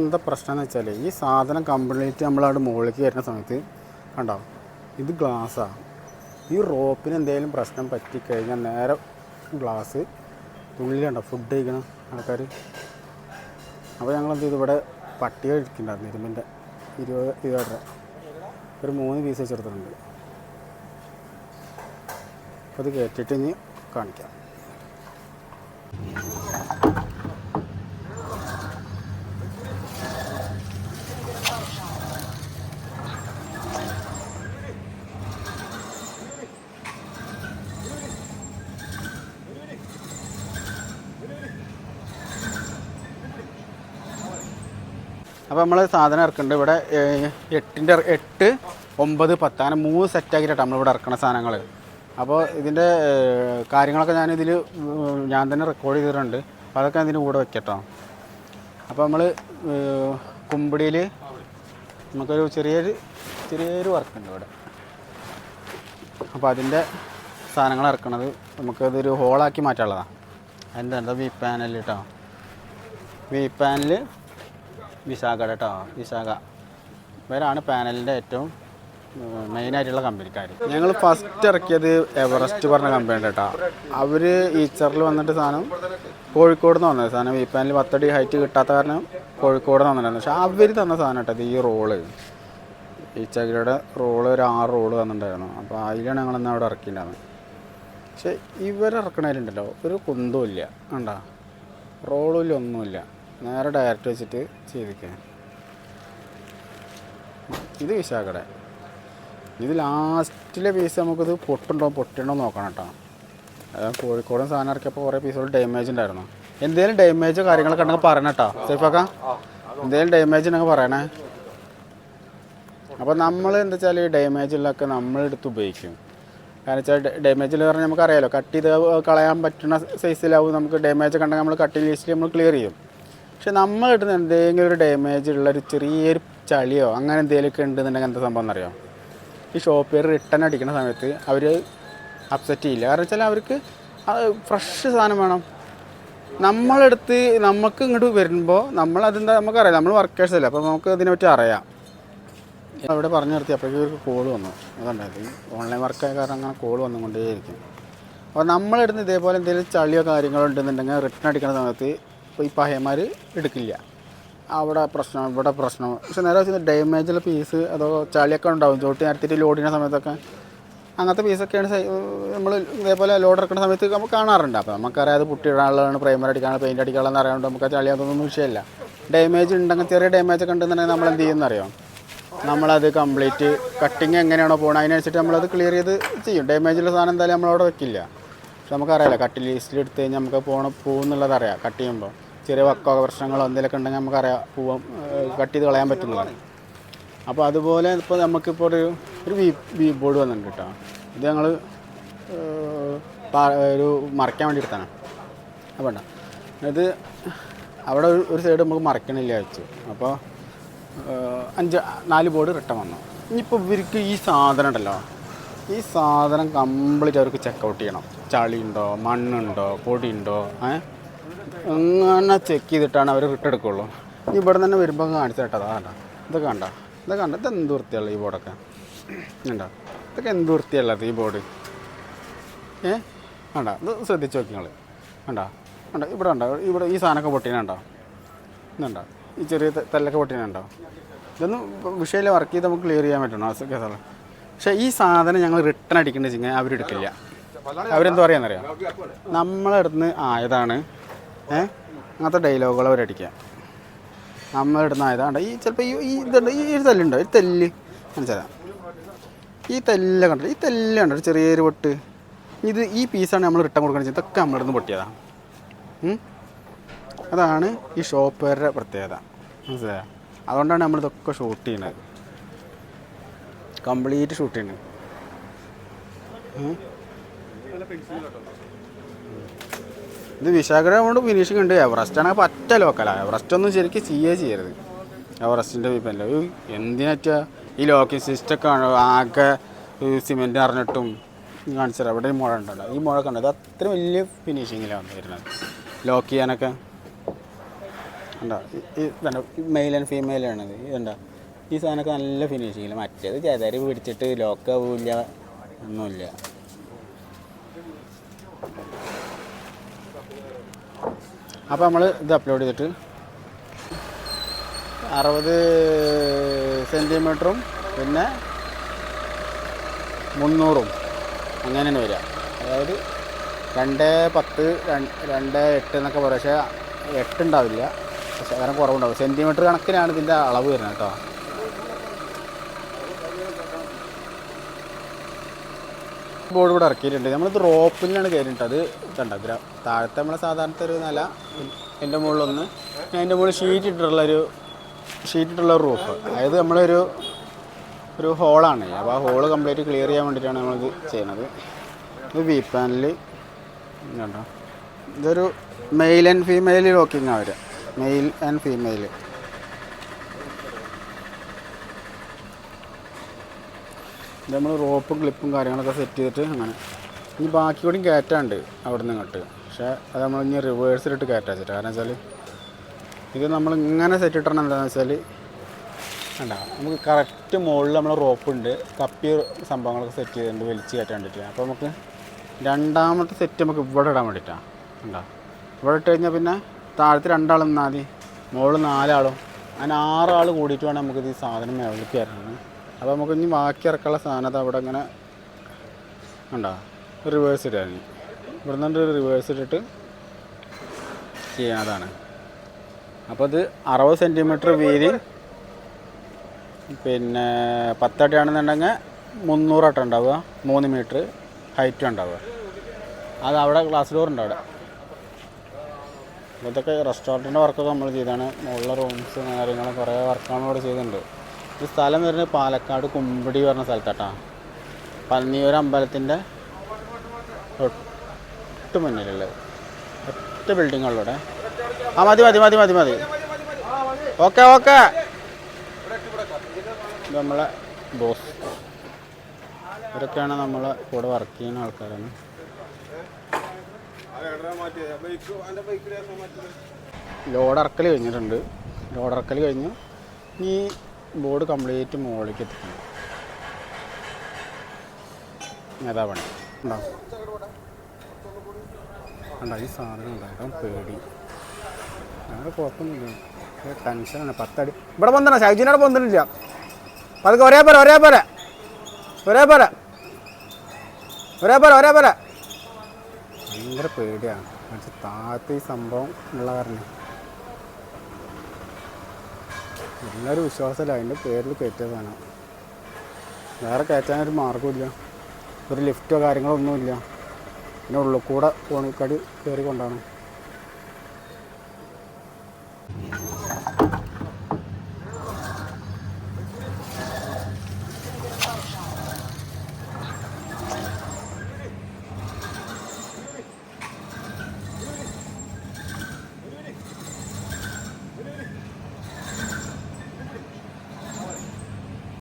എന്താ പ്രശ്നം എന്ന് വെച്ചാൽ ഈ സാധനം കംപ്ലീറ്റ് നമ്മളവിടെ മുകളിലേക്ക് വരുന്ന സമയത്ത് കണ്ടോ? ഇത് ഗ്ലാസ്സാണ് ഈ റോപ്പിന് എന്തെങ്കിലും പ്രശ്നം പറ്റിക്കഴിഞ്ഞാൽ നേരെ ഗ്ലാസ് ഉള്ളിലുണ്ടോ ഫുഡ് കഴിക്കണ ആൾക്കാർ അപ്പോൾ ഞങ്ങൾ എന്ത് ചെയ്തു? ഇവിടെ പട്ടിക ഇരിക്കുന്നുണ്ടായിരുന്നു ഇരുമ്പിന്റെ ഇരുപത് ഇരുപത് ഒരു മൂന്ന് പീസ് വെച്ചെടുത്തിട്ടുണ്ട്. അപ്പോൾ അത് കയറ്റിയിട്ട് ഇനി കാണിക്കാം. അപ്പോൾ നമ്മൾ സാധനം ഇറക്കുന്നുണ്ട്. ഇവിടെ എട്ടിന്റെ എട്ട് ഒമ്പത് പത്ത് അങ്ങനെ മൂന്ന് സെറ്റാക്കിയിട്ടാണ് നമ്മളിവിടെ ഇറക്കുന്ന സാധനങ്ങൾ അപ്പോൾ ഇതിന്റെ കാര്യങ്ങളൊക്കെ ഞാനിതിൽ ഞാൻ തന്നെ റെക്കോർഡ് ചെയ്തിട്ടുണ്ട്. അപ്പോൾ അതൊക്കെ അതിന് കൂടെ വെക്കട്ടോ. അപ്പോൾ നമ്മൾ കുമ്പിടിയിൽ നമുക്കൊരു ചെറിയൊരു ചെറിയൊരു വർക്കുണ്ട് ഇവിടെ. അപ്പോൾ അതിന്റെ സാധനങ്ങൾ ഇറക്കണത്. നമുക്കതൊരു ഹോളാക്കി മാറ്റാനുള്ളതാണ് അതിന്റെ എന്താ വി പാനൽ കേട്ടോ വി പാനൽ വിശാഖ കേട്ടോ. വിശാഖ. ഇവരാണ് പാനലിന്റെ ഏറ്റവും മെയിനായിട്ടുള്ള കമ്പനിക്കാർ ഞങ്ങൾ ഫസ്റ്റ് ഇറക്കിയത് എവറസ്റ്റ് പറഞ്ഞ കമ്പനി കേട്ടോ. അവർ ഈച്ചറിൽ വന്നിട്ട് സാധനം കോഴിക്കോട് നിന്ന് വന്നത്. സാധനം ഈ പാനൽ പത്തടി ഹൈറ്റ് കിട്ടാത്ത കാരണം കോഴിക്കോട് നിന്ന് വന്നിട്ടുണ്ടായിരുന്നു. പക്ഷേ അവർ തന്ന സാധനം കേട്ടോ ഈ റോൾ. ഈ ചകിരിയുടെ റോൾ ഒരു ആറ് റോൾ തന്നിട്ടുണ്ടായിരുന്നു. അപ്പോൾ അതിലാണ് ഞങ്ങളന്ന് അവിടെ ഇറക്കിയിട്ടുണ്ടായിരുന്നത്. പക്ഷേ ഇവരിറക്കണതിലുണ്ടല്ലോ ഒരു കുന്തവും ഇല്ല. കണ്ടാ? റോളില്ല ഒന്നുമില്ല. നേരെ ഡയറക്റ്റ് വെച്ചിട്ട് ചെയ്തിരിക്കുക ഇത് വിശാഖടെ. ഇത് ലാസ്റ്റിലെ പീസ് നമുക്കിത് പൊട്ടുണ്ടോ പൊട്ടുണ്ടോ നോക്കണം കേട്ടോ. അതായത് കോഴിക്കോടും സാധനം ഇറക്കിയപ്പോൾ കുറേ പീസുകൾ ഡാമേജ് ഉണ്ടായിരുന്നു. എന്തെങ്കിലും ഡാമേജോ കാര്യങ്ങളൊക്കെ ഉണ്ടെങ്കിൽ പറയണം കേട്ടോ സേഫാക്കാം. എന്തെങ്കിലും ഡാമേജ് ഉണ്ടെങ്കിൽ പറയണേ. അപ്പോൾ നമ്മൾ എന്താ വെച്ചാൽ ഈ ഡാമേജിലൊക്കെ നമ്മളെടുത്ത് ഉപയോഗിക്കും. കാരണം വെച്ചാൽ ഡാമേജിൽ പറഞ്ഞാൽ നമുക്കറിയാലോ കട്ട് ചെയ്ത് കളയാൻ പറ്റുന്ന സൈസിലാവും നമുക്ക് ഡാമേജ് കണ്ടെങ്കിൽ നമ്മൾ കട്ടിങ് ലിസ്റ്റിൽ നമ്മൾ ക്ലിയർ ചെയ്യും. പക്ഷെ നമ്മൾ കിട്ടുന്ന എന്തെങ്കിലും ഒരു ഡാമേജ് ഉള്ള ഒരു ചെറിയൊരു ചളിയോ അങ്ങനെ എന്തെങ്കിലുമൊക്കെ ഉണ്ടെന്നുണ്ടെങ്കിൽ എന്താ സംഭവം എന്നറിയോ? ഈ ഷോപ്പിൽ റിട്ടേൺ അടിക്കുന്ന സമയത്ത് അവർ അപ്സെറ്റ് ചെയ്യില്ല. കാരണം വെച്ചാൽ അവർക്ക് ഫ്രഷ് സാധനം വേണം. നമ്മളെടുത്ത് നമുക്ക് ഇങ്ങോട്ട് വരുമ്പോൾ നമ്മൾ അതെന്താ നമുക്കറിയാം നമ്മൾ വർക്കേഴ്സ് അല്ലേ. അപ്പോൾ നമുക്ക് അതിനെപ്പറ്റി അറിയാം. അവിടെ പറഞ്ഞു നിർത്തി. അപ്പോഴേക്കും ഇവർക്ക് കോൾ വന്നു. അതുണ്ടായത് ഓൺലൈൻ വർക്കായ കാരണം അങ്ങനെ കോൾ വന്നുകൊണ്ടേയിരിക്കും. അപ്പോൾ നമ്മളെടുത്ത് ഇതേപോലെ എന്തെങ്കിലും ചളിയോ കാര്യങ്ങളോ ഉണ്ടെന്നുണ്ടെങ്കിൽ റിട്ടേൺ അടിക്കുന്ന സമയത്ത് ഇപ്പോൾ ഈ പഹയന്മാർ എടുക്കില്ല. അവിടെ പ്രശ്നം ഇവിടെ പ്രശ്നം. പക്ഷെ നേരെ വെച്ചാൽ ഡാമേജുള്ള പീസ് അതോ ചളിയൊക്കെ ഉണ്ടാവും. ചോട്ടി നടത്തിയിട്ട് ലോഡ് ചെയ്യുന്ന സമയത്തൊക്കെ അങ്ങനത്തെ പീസൊക്കെയാണ് നമ്മൾ ഇതേപോലെ ലോഡ് ഇറക്കുന്ന സമയത്ത് നമുക്ക് കാണാറുണ്ട്. അപ്പോൾ നമുക്കറിയാം അത് പുട്ടിയിടാനുള്ളതാണ് പ്രൈമർ അടിക്കാനുള്ള പെയിന്റ് അടിക്കാനുള്ളതെന്ന് അറിയാണ്ട് നമുക്ക് ആ ചളി അതൊന്നും വിഷയമില്ല. ഡാമേജ് ഉണ്ടെങ്കിൽ ചെറിയ ഡാമേജ് ഒക്കെ ഉണ്ടെന്നുണ്ടെങ്കിൽ നമ്മൾ എന്ത് ചെയ്യുമെന്നറിയാം നമ്മളത് കംപ്ലീറ്റ് കട്ടിങ് എങ്ങനെയാണോ പോകുന്നത് അതിനനുസരിച്ച് നമ്മളത് ക്ലിയർ ചെയ്ത് ചെയ്യും. ഡാമേജുള്ള സാധനം എന്തായാലും നമ്മളവിടെ വെക്കില്ല. പക്ഷെ നമുക്കറിയാലോ കട്ട് ലിസ്റ്റിൽ എടുത്ത് കഴിഞ്ഞാൽ നമുക്ക് പോകണം പോകുന്നുള്ളത് അറിയാം കട്ട് ചെയ്യുമ്പോൾ ചെറിയ വക്കോ പ്രശ്നങ്ങളോ എന്തെങ്കിലുമൊക്കെ ഉണ്ടെങ്കിൽ നമുക്കറിയാം പോവാം കട്ട് ചെയ്ത് കളയാൻ പറ്റുന്നതാണ് അപ്പോൾ അതുപോലെ ഇപ്പോൾ നമുക്കിപ്പോൾ ഒരു ഒരു വി വി ബോർഡ് വന്നിട്ടുണ്ട് കേട്ടോ. ഇത് ഞങ്ങൾ ഒരു മറയ്ക്കാൻ വേണ്ടി എടുത്താണ് വേണ്ട. ഇത് അവിടെ ഒരു- ഒരു സൈഡ് നമുക്ക് മറക്കണില്ല വെച്ചു അപ്പോൾ ഏഹ് അഞ്ച് നാല് ബോർഡ് റിട്ടേൺ വന്നു. ഇനിയിപ്പോൾ ഇവർക്ക് ഈ സാധനം ഉണ്ടല്ലോ. ഈ സാധനം കംപ്ലീറ്റ് അവർക്ക് ചെക്കൗട്ട് ചെയ്യണം. ചളിയുണ്ടോ മണ്ണുണ്ടോ പൊടിയുണ്ടോ ഏ അങ്ങനെ ചെക്ക് ചെയ്തിട്ടാണ് അവർ റിട്ടേൺ എടുക്കുള്ളൂ. ഇവിടെ തന്നെ വരുമ്പോൾ കാണിച്ചു കേട്ടോ അതാ ഇതൊക്കെ കണ്ട? ഇതൊക്കെ കണ്ട? ഇത് എന്ത് വൃത്തിയുള്ള ഈ ബോർഡൊക്കെ ഉണ്ടോ ഇതൊക്കെ എന്ത് വൃത്തിയുള്ളത് ഈ ബോർഡ് ഏ? വേണ്ട ഇത് ശ്രദ്ധിച്ച് നോക്കി നിങ്ങൾ വേണ്ട വേണ്ട ഇവിടെ ഉണ്ടോ ഇവിടെ ഈ സാധനമൊക്കെ പൊട്ടീനുണ്ടോ ഇതുണ്ട? ഈ ചെറിയ തല്ലൊക്കെ പൊട്ടീനുണ്ടോ ഇതൊന്നും വിഷയിൽ വർക്ക് ചെയ്ത് നമുക്ക് ക്ലിയർ ചെയ്യാൻ പറ്റണം കേസല്ല പക്ഷേ ഈ സാധനം ഞങ്ങൾ റിട്ടേൺ അടിക്കേണ്ടത് വെച്ചാൽ അവരെടുക്കില്ല അവരെന്താ പറയാന്നറിയാം? നമ്മളെ അടുത്ത് ആയതാണ് ഏ? അങ്ങനത്തെ ഡയലോഗുകൾ അവരടിക്കാം. നമ്മൾ ഇടുന്ന ആയതാണ് ഈ ചിലപ്പോൾ ഈ ഇതുണ്ട് ഈ ഒരു തെല്ലുണ്ടോ? ഒരു തെല്ല്. മനസ്സിലാ ഈ തെല്ല കണ്ടോ ഈ തെല്ല കണ്ടോ? ഒരു ചെറിയൊരു പൊട്ട്. ഇത് ഈ പീസാണ് നമ്മൾ റിട്ടേൺ കൊടുക്കുന്നത് ഇതൊക്കെ നമ്മളിടുന്ന് പൊട്ടിയതാണ്? അതാണ് ഈ ഷോപ്പുകാരുടെ പ്രത്യേകത. മനസ്സിലായോ? അതുകൊണ്ടാണ് നമ്മളിതൊക്കെ ഷൂട്ട് ചെയ്യുന്നത് കംപ്ലീറ്റ് ഷൂട്ട് ചെയ്യുന്നത്? ഇത് വിശാഖയുടെ കൊണ്ട് ഫിനിഷിംഗ് ഉണ്ട് എവറസ്റ്റ് ആണെങ്കിൽ പറ്റ ലോക്കലാണ് എവറസ്റ്റ് ഒന്നും ശരിക്കും എ ചെയ്യരുത്. എവറസ്റ്റിന്റെ വിപ്പല്ല എന്തിനാ ഈ ലോക്കിംഗ് സിസ്റ്റമൊക്കെ ആകെ സിമെന്റ് അറിഞ്ഞിട്ടും കാണിച്ചത്. അവിടെ ഈ മുഴ ഉണ്ടല്ലോ. ഈ മുഴ കണ്ടത് അത്ര വലിയ ഫിനിഷിങ്ങിലാണ് വരുന്നത് ലോക്ക് ചെയ്യാനൊക്കെ. ഉണ്ടോ മെയിൽ ആൻഡ് ഫീമെയിൽ ആണത് ഇതുണ്ടോ ഈ സാധനമൊക്കെ നല്ല ഫിനിഷിങ്ങിൽ മറ്റേത് ചേതാരി പിടിച്ചിട്ട് ലോക്കാവില്ല ഒന്നുമില്ല. അപ്പോൾ നമ്മൾ ഇത് അപ്ലോഡ് ചെയ്തിട്ട് അറുപത് സെന്റിമീറ്ററും പിന്നെ മുന്നൂറും അങ്ങനെയാണ് വരിക. അതായത് രണ്ട് പത്ത് രണ്ട് എട്ട് എന്നൊക്കെ പറയും. പക്ഷേ എട്ട് ഉണ്ടാവില്ല. പക്ഷേ അങ്ങനെ കുറവുണ്ടാവും. സെന്റിമീറ്റർ കണക്കിനാണ് ഇതിന്റെ അളവ് വരുന്നത് കേട്ടോ. ബോർഡ് ഇവിടെ ഇറക്കിയിട്ടുണ്ട്. നമ്മളിത് റോപ്പിലാണ് കയറിയിട്ട് അത് കണ്ട? താഴത്തെ നമ്മളെ സാധാരണത്തെ ഒരു നില എന്റെ മുകളിലൊന്ന്. അതിന്റെ മുകളിൽ ഷീറ്റ് ഇട്ടിട്ടുള്ളൊരു ഷീറ്റ് ഇട്ടുള്ള റൂഫ് അതായത് നമ്മളൊരു ഒരു ഹോളാണ് അപ്പോൾ ആ ഹോൾ കംപ്ലീറ്റ് ക്ലിയർ ചെയ്യാൻ വേണ്ടിയിട്ടാണ് നമ്മളിത് ചെയ്യണത് ഇത് വി പാനൽ കണ്ടോ? ഇതൊരു മെയിൽ ആൻഡ് ഫീമെയിൽ ലോക്കിംഗ് അവർ മെയിൽ ആൻഡ് ഫീമെയിൽ നമ്മൾ റോപ്പും ക്ലിപ്പും കാര്യങ്ങളൊക്കെ സെറ്റ് ചെയ്തിട്ട് അങ്ങനെ. ഇനി ബാക്കി കൂടി കയറ്റാണ്ട് അവിടെ നിന്ന് ഇങ്ങോട്ട്. പക്ഷേ അത് നമ്മൾ ഇനി റിവേഴ്സിലിട്ട് കയറ്റാ വെച്ചിട്ട് കാരണം വെച്ചാൽ ഇത് നമ്മൾ ഇങ്ങനെ സെറ്റ് ഇട്ടണം എന്താണെന്ന് വെച്ചാൽ വേണ്ട നമുക്ക് കറക്റ്റ് മുകളിൽ നമ്മൾ റോപ്പുണ്ട് കപ്പി സംഭവങ്ങളൊക്കെ സെറ്റ് ചെയ്തിട്ടുണ്ട് വലിച്ച് കയറ്റാൻ വേണ്ടിയിട്ട്. അപ്പോൾ നമുക്ക് രണ്ടാമത്തെ സെറ്റ് നമുക്ക് ഇവിടെ ഇടാൻ വേണ്ടിയിട്ടാണ് ഉണ്ടോ ഇവിടെ ഇട്ട് കഴിഞ്ഞാൽ പിന്നെ താഴത്ത് രണ്ടാളും നിന്നാൽ മതി. മുകളിൽ നാലാളും. അങ്ങനെ ആറാൾ കൂടിയിട്ട് വേണം നമുക്ക് ഈ സാധനം മേളിലേക്ക് വരണം അപ്പോൾ നമുക്ക് ഇനി ബാക്കി ഇറക്കാനുള്ള സാധനം അത് അവിടെ ഇങ്ങനെ ഉണ്ടോ റിവേഴ്സ് ഇടാൻ ഇവിടെ നിന്ന് റിവേഴ്സ് ഇട്ടിട്ട് ചെയ്യണതാണ് അപ്പോൾ ഇത് അറുപത് സെന്റിമീറ്റർ വീതി പിന്നെ പത്തടിയാണെന്നുണ്ടെങ്കിൽ മുന്നൂറട്ടം ഉണ്ടാവുക. മൂന്ന് മീറ്റർ ഹൈറ്റും ഉണ്ടാവുക. അത് അവിടെ ഗ്ലാസ് ഡോർ ഉണ്ട് അവിടെ. ഇതൊക്കെ റെസ്റ്റോറന്റിന്റെ വർക്കൊക്കെ നമ്മൾ ചെയ്താണ്. മുകളിലെ റൂംസ് കാര്യങ്ങളും കുറേ വർക്കാണ് ഇവിടെ ചെയ്തിട്ടുണ്ട്. ഈ സ്ഥലം വരുന്നത് പാലക്കാട് കുമ്പടി പറഞ്ഞ സ്ഥലത്താട്ടാ. പന്നിയൂർ അമ്പലത്തിന്റെ തൊട്ട് മുന്നിലുള്ളത്. ഒറ്റ ബിൽഡിങ്ങുകളിലൂടെ ആ മതി മതി മതി മതി മതി. Okay okay. ഇത് നമ്മളെ ബോസ് ഇവരൊക്കെയാണ് നമ്മളെ കൂടെ വർക്ക് ചെയ്യുന്ന ആൾക്കാരാണ്. ലോഡ് ഇറക്കൽ കഴിഞ്ഞിട്ടുണ്ട്. ലോഡ് ഇറക്കൽ കഴിഞ്ഞു. ഈ ബോർഡ് കംപ്ലീറ്റ് മുകളിലേക്ക് എത്തിക്കണം. ഏതാ പണി ഉണ്ടോ? ഉണ്ടോ ഈ സാധനം ഉണ്ടാക്കാൻ പേടി. അങ്ങനെ കുഴപ്പമൊന്നുമില്ല. ടെൻഷനാണ് പത്തടി. ഇവിടെ പൊന്തണം. ഷൈജിനോട് പൊന്തണില്ല. അതൊക്കെ ഒരേ പോലെ ഒരേ പോലെ ഒരേ പോലെ ഒരേ പോലെ ഒരേ പോലെ ഭയങ്കര പേടിയാണ്. പക്ഷെ താഴത്തെ ഈ സംഭവം ഉള്ള കാരണം. എല്ലാവരും വിശ്വാസമല്ല. അതിന്റെ പേരിൽ കയറ്റിയതാണ്. വേറെ കയറ്റാനൊരു മാർഗമില്ല ഒരു ലിഫ്റ്റോ കാര്യങ്ങളോ ഒന്നുമില്ല. പിന്നെ ഉള്ളിൽ കൂടെ പോണിക്കടി കയറി കൊണ്ടാണ്.